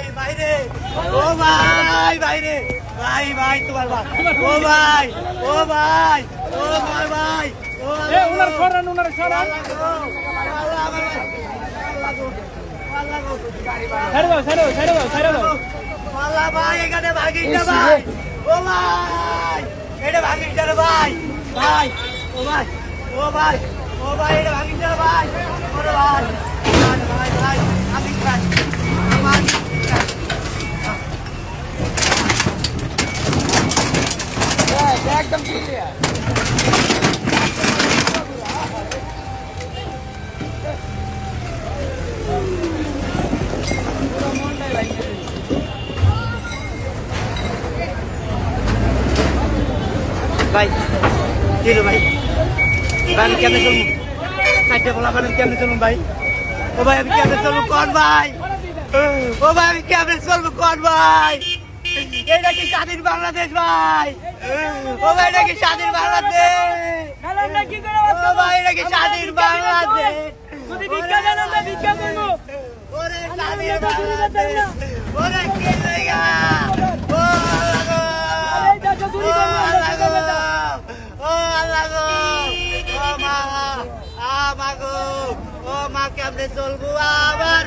ভাই বাইরে ও ভাই বাইরে ভাই ভাই তোমার ভাই। ও ভাই ও ভাই ও ভাই ভাই। ও এ উনার সরান উনার সরান। ছেড়ে দাও ছেড়ে দাও ছেড়ে দাও ছেড়ে দাও। আল্লাহ ভাই এখানে ভাগিস না ভাই। ও ভাই এটা ভাগিস না ভাই। ভাই ও ভাই ও ভাই ও ভাই এটা ভাগিস না রে ভাই ওরে ভাই ভাই ভাই ভাই আমি ভাই আমার একদম ক্লিয়ার ভাই, কি ভাই? ভাই, আমি কেমনে চলবো? চারটে বলা মানে কেমনে চলবো ভাই? ও ভাই, আমি কেমনে চলবো? কোন ভাই? ও ভাই, আমি কেমনে চলবো? কোন ভাই? এটা কি স্বাধীন বাংলাদেশ ভাই? ও ভাই, এটা কি স্বাধীন বাংলাদেশ? ও ভাই, এটা কি স্বাধীন বাংলাদেশ? ওরে, স্বাধীন বাংলাদেশ। ওরে, কি ও আল্লাহ গো। ও, আল্লাহ গো। ও, মা আ মা গো ও, মা, কেমনে চলবো? আবার